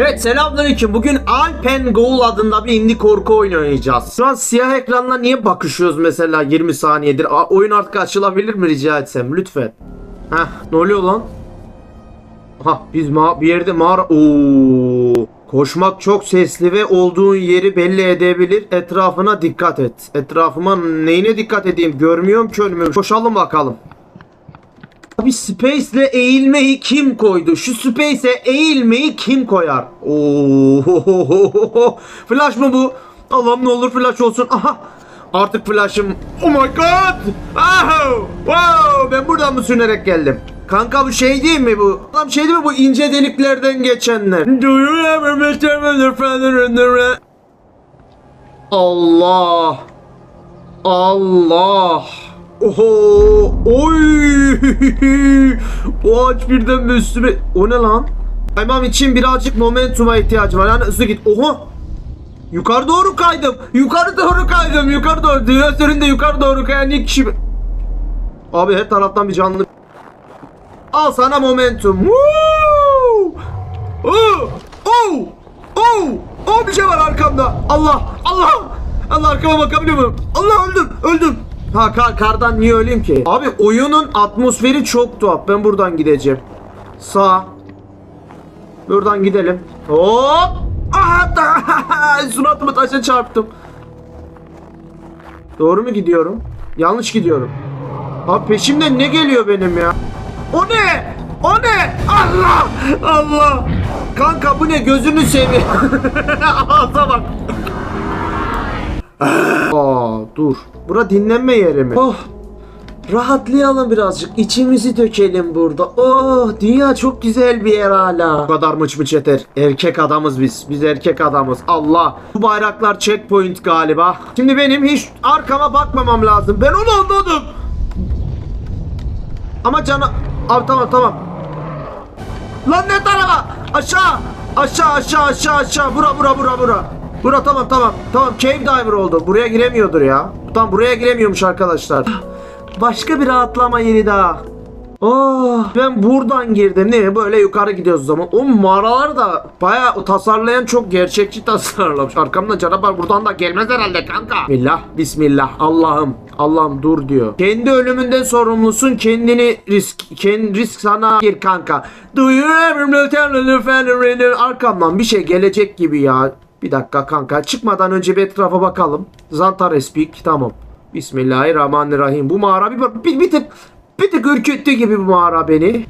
Evet selamünaleyküm. Bugün Alpen Goal adında bir indie korku oyunu oynayacağız. Şu an siyah ekranla niye bakışıyoruz mesela 20 saniyedir? Aa, oyun artık açılabilir mi rica etsem lütfen. Heh ne oluyor lan? Ha biz ma bir yerde mağara... Oo. Koşmak çok sesli ve olduğun yeri belli edebilir. Etrafına dikkat et. Etrafıma neyine dikkat edeyim? Görmüyorum ki önümü. Koşalım bakalım. Abi space ile eğilmeyi kim koydu? Şu space'e eğilmeyi kim koyar? Oo, flash mı bu? Allah'ım ne olur flash olsun. Aha. Artık flash'ım. Oh my god. Oh, wow. Ben buradan mı sünerek geldim? Kanka bu şey değil mi bu? Lan şey değil mi bu ince deliklerden geçenler? Do you ever meet father in the Allah. Allah. Oho. Oy. O ağaç birden bir üstüme. O ne lan? Kaymam için birazcık momentuma ihtiyacım var. Yani hızlı git. Oho. Yukarı doğru kaydım. Yukarı doğru kaydım. Yukarı doğru. Dünya üzerinde yukarı doğru kayan ilk kişi. Abi her taraftan bir canlı. Al sana momentum. Woo! Oh! Oh! Oh! Oh bir şey var arkamda. Allah! Allah! Allah arkama bakabiliyor muyum? Allah öldüm! Öldüm! Ha kar, kardan niye öleyim ki? Abi oyunun atmosferi çok tuhaf. Ben buradan gideceğim. Sağ. Buradan gidelim. Hop! Aha! da- Suratımı taşa çarptım. Doğru mu gidiyorum? Yanlış gidiyorum. Abi peşimden ne geliyor benim ya? O ne? O ne? Allah! Allah! Kanka bu ne? Gözünü seveyim. Ağza bak. Aa dur. Bura dinlenme yeri mi? Oh. Rahatlayalım birazcık. İçimizi dökelim burada. Oh dünya çok güzel bir yer hala. Bu kadar mıç mıç yeter. Erkek adamız biz. Biz erkek adamız. Allah. Bu bayraklar checkpoint galiba. Şimdi benim hiç arkama bakmamam lazım. Ben onu anladım. Ama cana... Abi tamam tamam. Lan ne tarafa? Aşağı. Aşağı aşağı aşağı aşağı. Bura bura bura bura. Bura tamam tamam. Tamam cave diver oldu. Buraya giremiyordur ya. Tamam buraya giremiyormuş arkadaşlar. Başka bir rahatlama yeri daha. Oh, ben buradan girdim. Ne böyle yukarı gidiyoruz o zaman. O mağaralar da bayağı tasarlayan çok gerçekçi tasarlamış. Arkamda canavar buradan da gelmez herhalde kanka. Bismillah, bismillah. Allah'ım, Allah'ım dur diyor. Kendi ölümünden sorumlusun. Kendini risk, kendi risk sana gir kanka. Do you ever tell fellow Arkamdan bir şey gelecek gibi ya. Bir dakika kanka. Çıkmadan önce bir etrafa bakalım. Zantares Peak. Tamam. Bismillahirrahmanirrahim. Bu mağara bir, bir, bir tık bir tık ürküttü gibi bu mağara beni.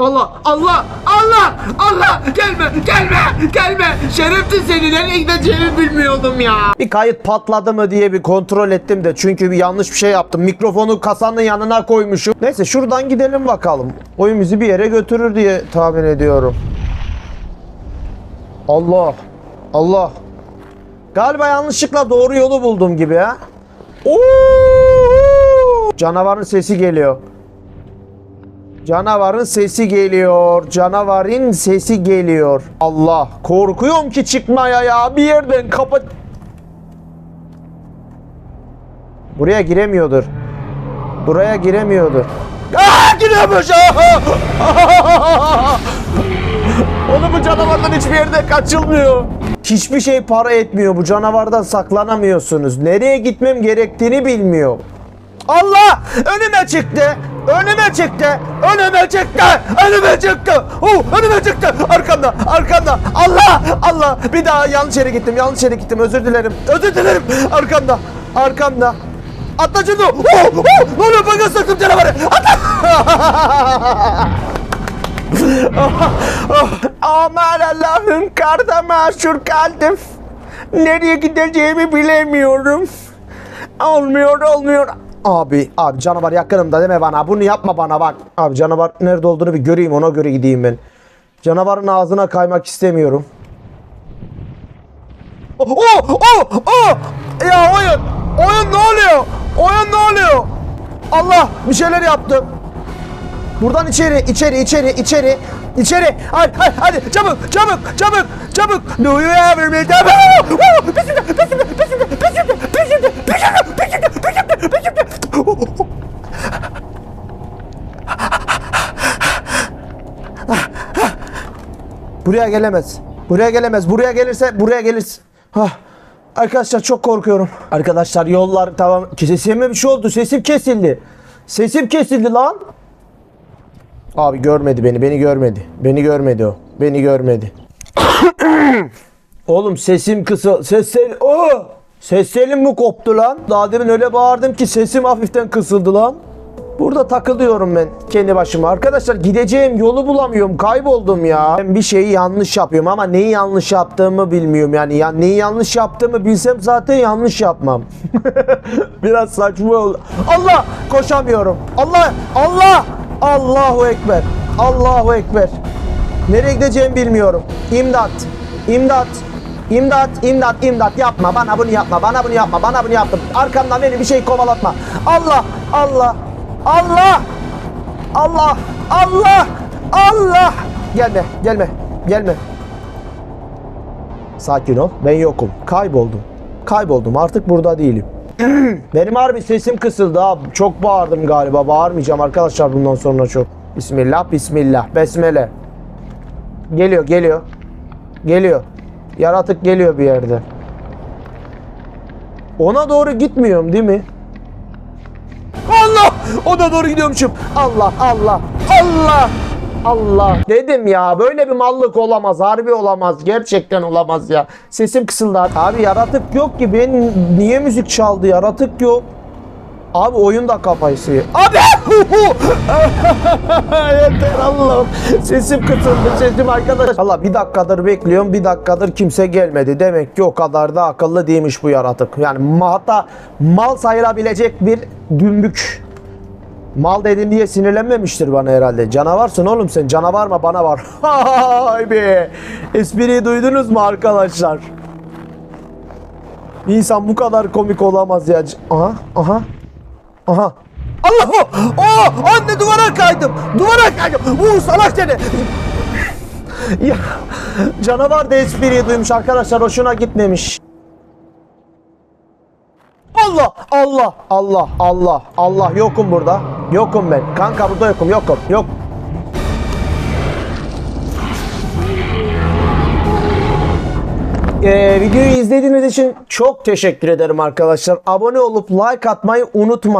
Allah Allah Allah Allah gelme gelme gelme şerefsiz seni nereye gideceğimi bilmiyordum ya. Bir kayıt patladı mı diye bir kontrol ettim de çünkü bir yanlış bir şey yaptım. Mikrofonu kasanın yanına koymuşum. Neyse şuradan gidelim bakalım. Oyun bizi bir yere götürür diye tahmin ediyorum. Allah Allah. Galiba yanlışlıkla doğru yolu buldum gibi ha. Oo! Canavarın sesi geliyor. Canavarın sesi geliyor. Canavarın sesi geliyor. Allah korkuyorum ki çıkmaya ya. Bir yerden kapat. Buraya giremiyordur. Buraya giremiyordur. Aa giriyormuş. Oğlum bu canavardan hiçbir yerde kaçılmıyor. Hiçbir şey para etmiyor. Bu canavardan saklanamıyorsunuz. Nereye gitmem gerektiğini bilmiyor. Allah! Önüme çıktı. Önüme çıktı. Önüme çıktı. Önüme çıktı. Oh, önüme çıktı. Arkamda. Arkamda. Allah! Allah! Bir daha yanlış yere gittim. Yanlış yere gittim. Özür dilerim. Özür dilerim. Arkamda. Arkamda. Atla şunu. Oh, oh, ne oluyor? Bana sıktım canavarı. Atla. Aman Allah'ım karda mahsur kaldım. Nereye gideceğimi bilemiyorum. Olmuyor olmuyor. Abi abi canavar yakınımda deme bana bunu yapma bana bak. Abi canavar nerede olduğunu bir göreyim ona göre gideyim ben. Canavarın ağzına kaymak istemiyorum. Oh oh oh oh! Ya oyun! Oyun ne oluyor? Oyun ne oluyor? Allah bir şeyler yaptım. Buradan içeri, içeri, içeri, içeri, içeri. Hadi, hadi, hadi, çabuk, çabuk, çabuk, çabuk. Do you ever meet a... Buraya gelemez. Buraya gelemez. Buraya gelirse buraya gelirse. Hah. Arkadaşlar çok korkuyorum. Arkadaşlar yollar tamam. Sesime bir şey oldu. Sesim kesildi. Sesim kesildi lan. Abi görmedi beni. Beni görmedi. Beni görmedi o. Beni görmedi. Oğlum sesim kısa. Ses sel... Oo! Ses selim mi koptu lan? Daha demin öyle bağırdım ki sesim hafiften kısıldı lan. Burada takılıyorum ben kendi başıma. Arkadaşlar gideceğim yolu bulamıyorum. Kayboldum ya. Ben bir şeyi yanlış yapıyorum ama neyi yanlış yaptığımı bilmiyorum. Yani ya neyi yanlış yaptığımı bilsem zaten yanlış yapmam. Biraz saçma oldu. Allah! Koşamıyorum. Allah! Allah! Allahu Ekber. Allahu Ekber. Nereye gideceğimi bilmiyorum. İmdat. İmdat. İmdat, imdat, imdat yapma. Bana bunu yapma. Bana bunu yapma. Bana bunu yapma. Arkamdan beni bir şey kovalatma. Allah, Allah, Allah, Allah, Allah, Allah. Gelme, gelme, gelme. Sakin ol. Ben yokum. Kayboldum. Kayboldum. Artık burada değilim. Benim harbi sesim kısıldı ha. Çok bağırdım galiba. Bağırmayacağım arkadaşlar bundan sonra çok. Bismillah, bismillah. Besmele. Geliyor, geliyor. Geliyor. Yaratık geliyor bir yerde. Ona doğru gitmiyorum değil mi? Allah! Ona doğru gidiyormuşum. Allah, Allah, Allah, Allah. Dedim ya böyle bir mallık olamaz. Harbi olamaz. Gerçekten olamaz ya. Sesim kısıldı. Abi yaratık yok ki. Ben niye müzik çaldı? Yaratık yok. Abi oyun da kafayı. Abi! Yeter Allah'ım. Sesim kısıldı sesim arkadaş. Allah bir dakikadır bekliyorum. Bir dakikadır kimse gelmedi. Demek ki o kadar da akıllı değilmiş bu yaratık. Yani hatta mal sayılabilecek bir dümbük. Mal dedim diye sinirlenmemiştir bana herhalde. Canavarsın oğlum sen. Canavar mı bana var. Hay be. Espriyi duydunuz mu arkadaşlar? Bir insan bu kadar komik olamaz ya. Aha, aha. Aha. Allah o! Oo! Anne duvara kaydım. Duvara kaydım. Vur salak seni. ya canavar da espriyi duymuş arkadaşlar hoşuna gitmemiş. Allah Allah Allah Allah Allah yokum burada. Yokum ben. Kanka burada yokum. Yokum. Yok. Ee, videoyu izlediğiniz için çok teşekkür ederim arkadaşlar. Abone olup like atmayı unutmayın.